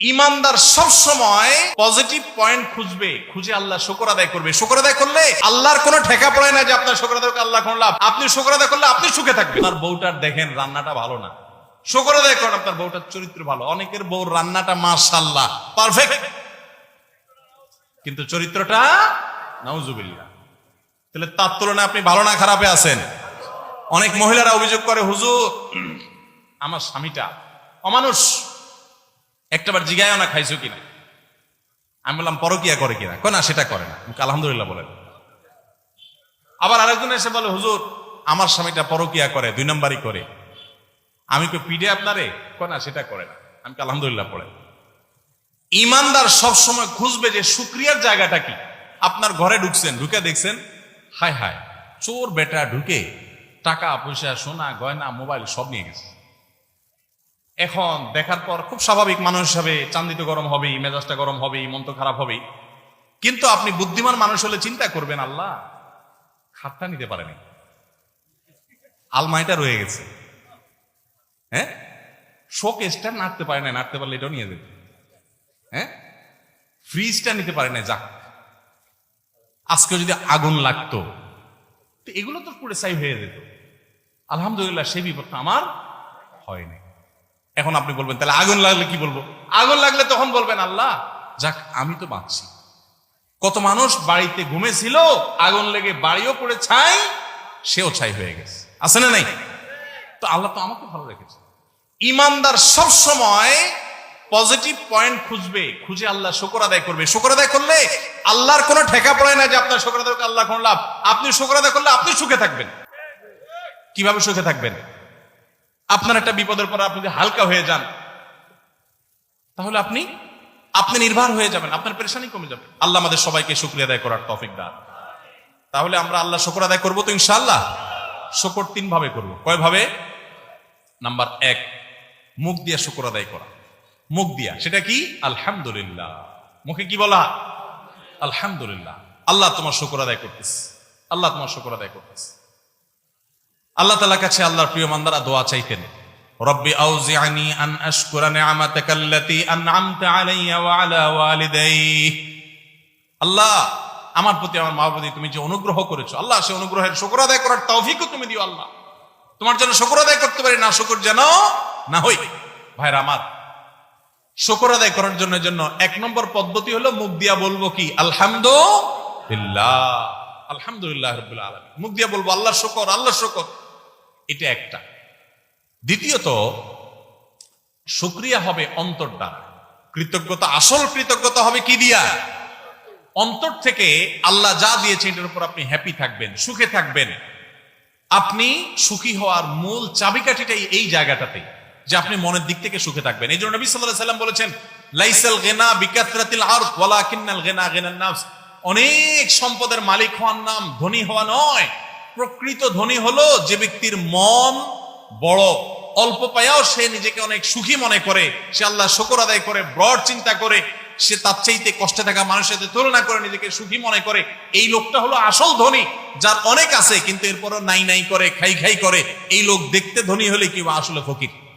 ইমানদার সব সময় পজিটিভ পয়েন্ট খুঁজবে, খুঁজে আল্লাহ শুকর আদায় করবে। শুকর আদায় করলে আল্লাহর কোনো ঠেকা পড়ে না যে আপনার শুকর আদায় আল্লাহ কোনো লাভ। আপনি শুকর আদায় করলে আপনি সুখে থাকবেন। আপনার বউটার দেখেন রান্নাটা ভালো না। শুকর আদায় করেন, আপনার বউটার চরিত্র ভালো। অনেকের বউর রান্নাটা মাশাল্লাহ পারফেক্ট কিন্তু চরিত্রটা, নাউজুবিল্লাহ। তাহলে তার তুলনায় আপনি ভালো না খারাপে আছেন? অনেক মহিলারা অভিযোগ করে, হুজুর, আমার স্বামীটা অমানুষ। একটাবার জিগায়ও না, খাইছো কিনা? আমি বললাম, পরকিয়া করে কিনা? কয়, না, সেটা করে না। আলহামদুলিল্লাহ বলেন আবার আরেকজন এসে বলে, হুজুর, আমার স্বামীটা পরকিয়া করে, দুই নম্বরই করে। আমি কই, পিডে আপনারে? কয়, না, সেটা করে না। আমি আলহামদুলিল্লাহ পড়েন ইমানদার সব সময় খুঁজবে যে শুক্রিয়ার জায়গাটা কি। আপনার ঘরে ঢুকছেন, ঢুকে দেখছেন, হায় হায়, চোর বেটা ঢুকে টাকা, পয়সা, সোনা, গয়না, মোবাইল সব নিয়ে গেছে। এখন দেখার পর খুব স্বাভাবিক মানুষ হিসাবে চান্দিতে গরম হবেই, মেজাজটা গরম হবেই, মন তো খারাপ হবেই। কিন্তু আপনি বুদ্ধিমান মানুষ হলে চিন্তা করবেন, আল্লাহ খাতটা নিতে পারেনি। আলমারিটা রয়ে গেছে। হ্যাঁ? শোকেসটা নাড়তে পারে না নাড়তে পারলে এটাও নিয়ে যেত হ্যাঁ? ফ্রিজটা নিতে পারে না যাক। আজকে যদি আগুন লাগতো, তো এগুলো তো পুরো সাই হয়ে যেত। আলহামদুলিল্লাহ, সেই বিপদটা আমার হয়নি। এখন আপনি বলবেন তাহলে আগুন লাগলে কি বলব? আগুন লাগলে তখন বলবেন আল্লাহ। যাক আমি তো বাঁচছি। কত মানুষ বাড়িতে ঘুমেছিল আগুন লেগে বাড়িও পড়ে ছাই সেও ছাই হয়ে গেছে। আছে না নাই? তো আল্লাহ তো আমাকে ভালো রেখেছে। ইমানদার সব সময় পজিটিভ পয়েন্ট খুঁজবে খুঁজে আল্লাহ শুকর আদায় করবে। শুকর আদায় করলে আল্লাহর কোনো ঠেকা পড়ে না যে আপনার শুকর আদায় আল্লাহ কোনো লাভ। আপনি শুকর আদায় করলে আপনি সুখে থাকবেন। কীভাবে সুখে থাকবেন? আপনার একটা বিপদের পর আপনি যদি হালকা হয়ে যান, তাহলে আপনি আপনি নির্ভর হয়ে যাবেন, আপনার পেরেশানি কমে যাবে। আল্লাহ আমাদের সবাইকে শুক্রিয়া আদায় করার তফিক দান। তাহলে আমরা আল্লাহ শুকর আদায় করব তো ইনশাআল্লাহ? শুকর তিন ভাবে করব। কয় ভাবে নাম্বার এক, মুখ দিয়া শুকর আদায় করা। মুখ দিয়া, সেটা কি? আলহামদুলিল্লাহ। মুখে কি বলা? আলহামদুলিল্লাহ। আল্লাহ তোমার শুকর আদায় করতেছে। আল্লাহ তোমার শুকর আদায় করতেছে। আল্লাহ তালার কাছে আল্লাহর প্রিয় মান্দারা দোয়া চাইতেন, রব্বি আউজিআনি আন আশকুরা নিআমাতাকা আল্লাতী আনআমতা আলাইয়া ওয়া আলা ওয়ালিদাই। আল্লাহ, আমার প্রতি আমার মা প্রতি তুমি যে অনুগ্রহ করেছ, আল্লাহ সেই অনুগ্রহের শুকর আদায় করার তৌফিকও তুমি দিও, আল্লাহ। তোমার জন্য শুকর আদায় করতে পারি না, শুকর যেন না হই। ভাইরা আমার, শুকর আদায় করার জন্য জন্য এক নম্বর পদ্ধতি হলো মুখ দিয়া বলব কি, আলহামদুলিল্লাহ। আলহামদুলিল্লাহ রবিল্লা আলম মুখ দিয়া বলব আল্লাহ শকর আল্লাহ শকর। এটা একটা। দ্বিতীয়ত, শুক্রিয়া হবে অন্তর দ্বারা। কৃতজ্ঞতা, আসল কৃতজ্ঞতা হবে কি দিয়া? অন্তর থেকে আল্লাহ যা দিয়েছে, এটার উপর আপনি হ্যাপি থাকবেন, সুখে থাকবেন। আপনি সুখী হওয়ার মূল চাবিকাঠিটাই এই জায়গাটাতে যে আপনি মনের দিক থেকে সুখে থাকবেন। এই জন্য নবী সাল্লাহ সাল্লাম বলেছেন, লাইসাল গেনা বিকাত্রাতিল আর ওয়ালা কিন্নাল গেনা গেনার নাফস। অনেক সম্পদের মালিক হওয়ার নাম ধনী হওয়া নয়। প্রকৃত ধনী হলো যে ব্যক্তির মন বড়। অল্প পায়াও সে নিজেকে অনেক সুখী মনে করে। সে আল্লাহ শকর আদায় করে, ব্রড চিন্তা করে। সে তার চাইতে কষ্টে থাকা মানুষের সাথে তুলনা করে, নিজেকে সুখী মনে করে। এই লোকটা হলো আসল ধনী, যার অনেক আছে, কিন্তু এরপরও নাই নাই করে, খাই খাই করে। এই লোক দেখতে ধনী হলে কি বা আসলে ফকির।